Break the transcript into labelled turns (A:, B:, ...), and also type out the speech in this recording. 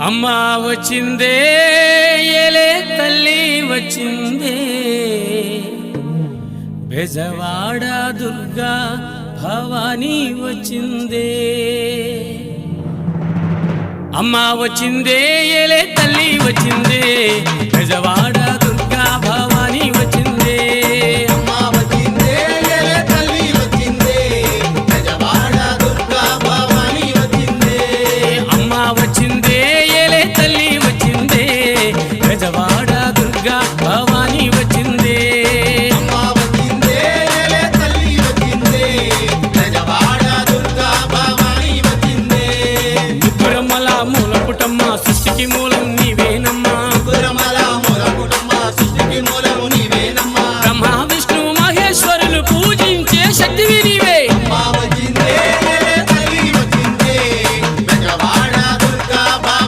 A: అమ్మ వచ్చిందే ఏలే తల్లి వచ్చిందే. బెజవాడ దుర్గా భవానీ వచ్చిందే. అమ్మ వచ్చిందే ఏలే తల్లి వచ్చింది.
B: సృష్టికి మూలం నీవేనమ్మా. గురుమల మూల కుటుంబ సృష్టికి మూలము
A: నీవేనమ్మా బ్రహ్మ విష్ణు మహేశ్వరులు పూజించే శక్తివి